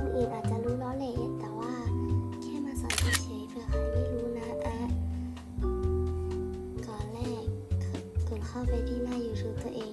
คนอื่นอาจจะรู้ล้อเล่แต่ว่าแค่มาสอนเฉยๆเผื่อใครไม่รู้นะอะก่อนแรกกดเข้าไปที่หน้า YouTube ตัวเอง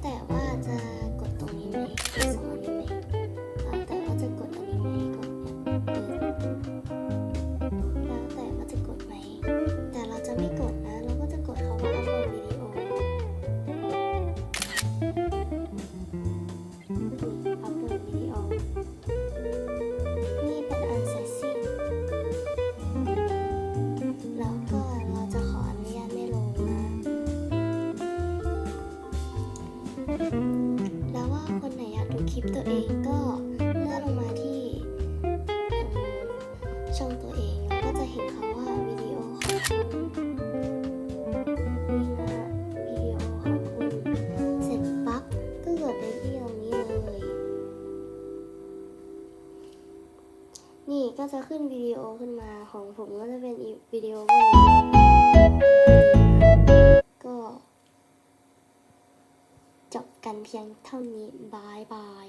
that one. แล้วว่าคนไหนอยากดูคลิปตัวเองก็เลื่อนลงมาที่ช่องตัวเองก็จะเห็นคำว่าวิดีโอของคุณวิดีโอของคุณเสร็จปั๊บก็กดไปที่ตรงนี้เลย นี่ก็จะขึ้นวิดีโอขึ้นมาของผมก็จะเป็นวิดีโอพวกนี้ กันเพียงเท่านี้บายบาย